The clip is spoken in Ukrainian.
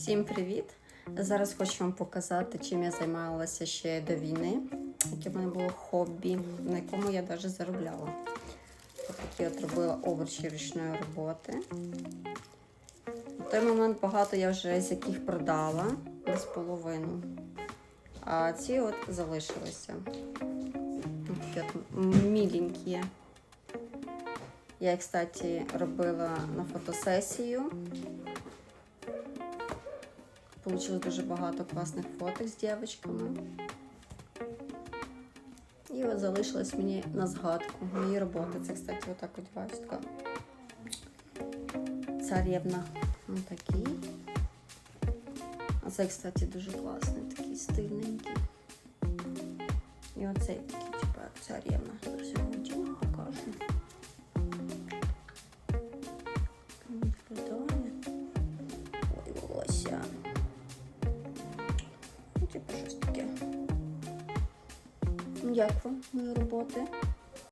Всім привіт! Зараз хочу вам показати, чим я займалася ще до війни, яке в мене було хобі, на якому я навіть заробляла. Ось такі от робила овочі ручної роботи. На той момент багато я вже з яких продала, десь половину. А ці от залишилися. Такі от міленькі. Я, кстати, робила на фотосесію. Получилось дуже багато класних фоток з дівчатками. І от залишилось мені на згадку мої роботи. Це, кстати, отак от бачите. така Царівна. Ось такий. А цей, кстати, дуже класний, такий стильненький. І оцей такий, як царівна. Ну, типу щось таке. Як вам мої роботи?